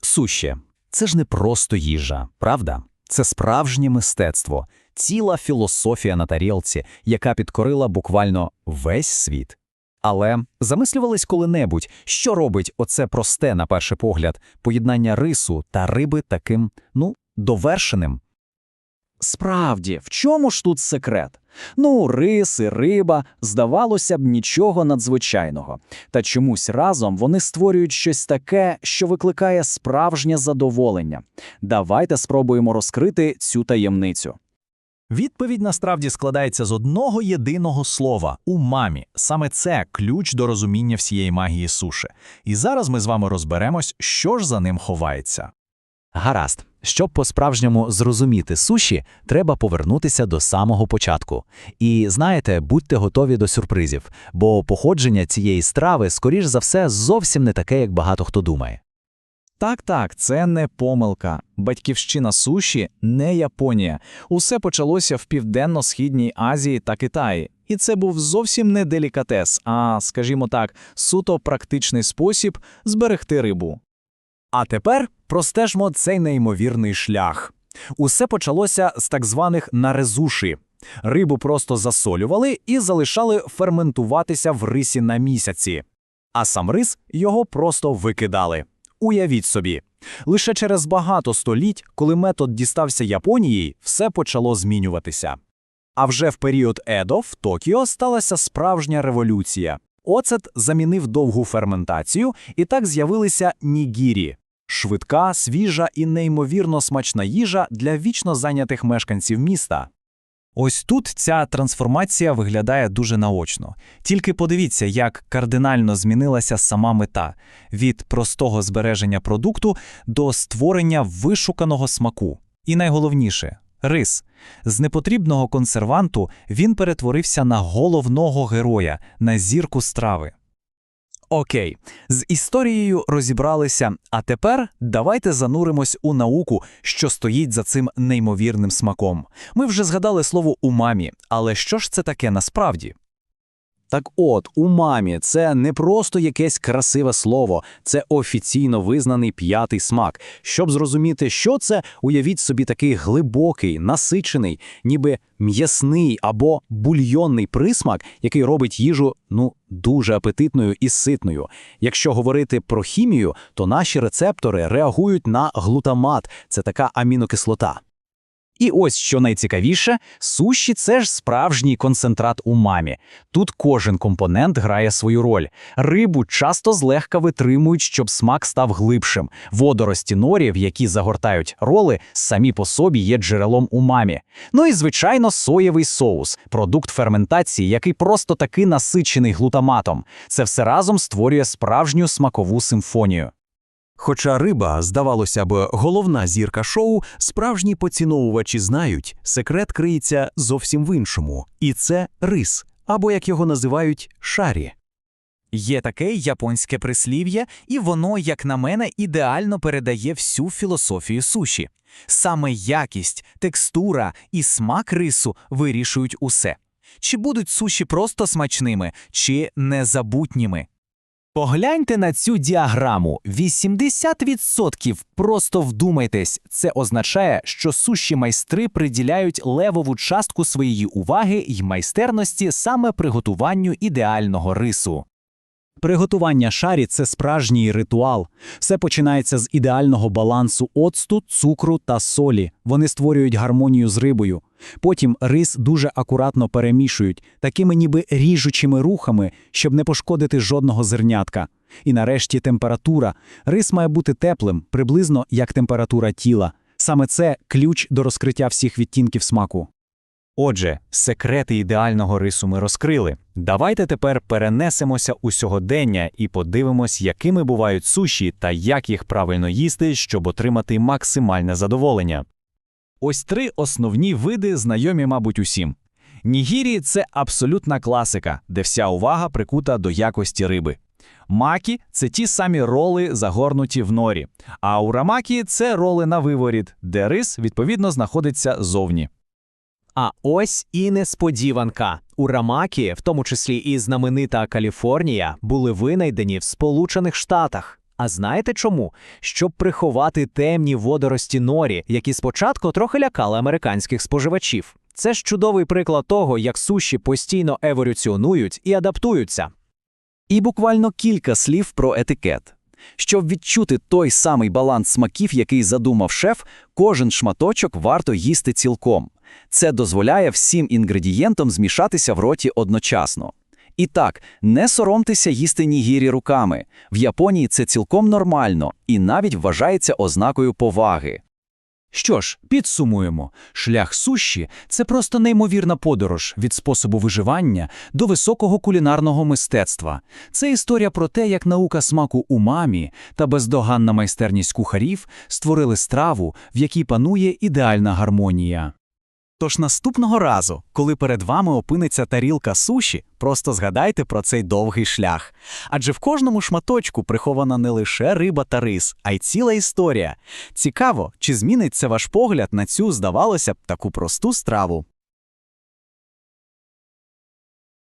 Суші це ж не просто їжа, правда? Це справжнє мистецтво, ціла філософія на тарілці, яка підкорила буквально весь світ. Але замислювались коли-небудь, що робить оце просте, на перший погляд, поєднання рису та риби таким, ну, довершеним. Справді, в чому ж тут секрет? Ну, рис і риба, здавалося б, нічого надзвичайного. Та чомусь разом вони створюють щось таке, що викликає справжнє задоволення. Давайте спробуємо розкрити цю таємницю. Відповідь насправді складається з одного єдиного слова умамі. Саме це ключ до розуміння всієї магії суші. І зараз ми з вами розберемось, що ж за ним ховається. Гаразд, щоб по-справжньому зрозуміти суші, треба повернутися до самого початку. І знаєте, будьте готові до сюрпризів, бо походження цієї страви, скоріш за все, зовсім не таке, як багато хто думає. Так, так, це не помилка. Батьківщина суші не Японія. Усе почалося в Південно-Східній Азії та Китаї. І це був зовсім не делікатес, а, скажімо так, суто практичний спосіб зберегти рибу. А тепер простежмо цей неймовірний шлях. Усе почалося з так званих нарезуші. Рибу просто засолювали і залишали ферментуватися в рисі на місяці. А сам рис його просто викидали. Уявіть собі, лише через багато століть, коли метод дістався Японії, все почало змінюватися. А вже в період Едо в Токіо сталася справжня революція. Оцет замінив довгу ферментацію, і так з'явилися нігірі швидка, свіжа і неймовірно смачна їжа для вічно зайнятих мешканців міста. Ось тут ця трансформація виглядає дуже наочно. Тільки подивіться, як кардинально змінилася сама мета від простого збереження продукту до створення вишуканого смаку. І найголовніше рис. З непотрібного консерванту він перетворився на головного героя, на зірку страви. Окей, з історією розібралися, а тепер давайте зануримось у науку, що стоїть за цим неймовірним смаком. Ми вже згадали слово умамі, але що ж це таке насправді? Так от, умамі це не просто якесь красиве слово, це офіційно визнаний п'ятий смак. Щоб зрозуміти, що це, уявіть собі такий глибокий, насичений, ніби м'ясний або бульйонний присмак, який робить їжу ну дуже апетитною і ситною. Якщо говорити про хімію, то наші рецептори реагують на глутамат, це така амінокислота. І ось що найцікавіше, суші це ж справжній концентрат умамі. Тут кожен компонент грає свою роль. Рибу часто злегка витримують, щоб смак став глибшим. Водорості норі, в які загортають роли, самі по собі є джерелом умамі. Ну і звичайно, соєвий соус, продукт ферментації, який просто таки насичений глутаматом. Це все разом створює справжню смакову симфонію. Хоча риба, здавалося б, головна зірка шоу, справжні поціновувачі знають, секрет криється зовсім в іншому, і це рис, або як його називають шарі. Є таке японське прислів'я, і воно, як на мене, ідеально передає всю філософію суші. Саме якість, текстура і смак рису вирішують усе. Чи будуть суші просто смачними, чи незабутніми. Погляньте на цю діаграму. 80% просто вдумайтесь. Це означає, що суші майстри приділяють левову частку своєї уваги й майстерності саме приготуванню ідеального рису. Приготування шарі це справжній ритуал. Все починається з ідеального балансу оцту, цукру та солі. Вони створюють гармонію з рибою. Потім рис дуже акуратно перемішують, такими ніби ріжучими рухами, щоб не пошкодити жодного зернятка. І нарешті температура. Рис має бути теплим, приблизно як температура тіла. Саме це ключ до розкриття всіх відтінків смаку. Отже, секрети ідеального рису ми розкрили. Давайте тепер перенесемося у сьогодення і подивимось, якими бувають суші та як їх правильно їсти, щоб отримати максимальне задоволення. Ось три основні види знайомі, мабуть, усім. Нігірі це абсолютна класика, де вся увага прикута до якості риби. Макі це ті самі роли, загорнуті в норі. А урамакі це роли на виворіт, де рис, відповідно, знаходиться зовні. А ось і несподіванка. Урамакі, в тому числі і знаменита Каліфорнія, були винайдені в Сполучених Штатах. А знаєте чому? Щоб приховати темні водорості норі, які спочатку трохи лякали американських споживачів. Це ж чудовий приклад того, як суші постійно еволюціонують і адаптуються. І буквально кілька слів про етикет. Щоб відчути той самий баланс смаків, який задумав шеф, кожен шматочок варто їсти цілком. Це дозволяє всім інгредієнтам змішатися в роті одночасно. І так, не соромтеся їсти нігірі руками. В Японії це цілком нормально і навіть вважається ознакою поваги. Що ж, підсумуємо. Шлях суші – це просто неймовірна подорож від способу виживання до високого кулінарного мистецтва. Це історія про те, як наука смаку умамі та бездоганна майстерність кухарів створили страву, в якій панує ідеальна гармонія. Тож наступного разу, коли перед вами опиниться тарілка суші, просто згадайте про цей довгий шлях. Адже в кожному шматочку прихована не лише риба та рис, а й ціла історія. Цікаво, чи зміниться ваш погляд на цю, здавалося б, таку просту страву.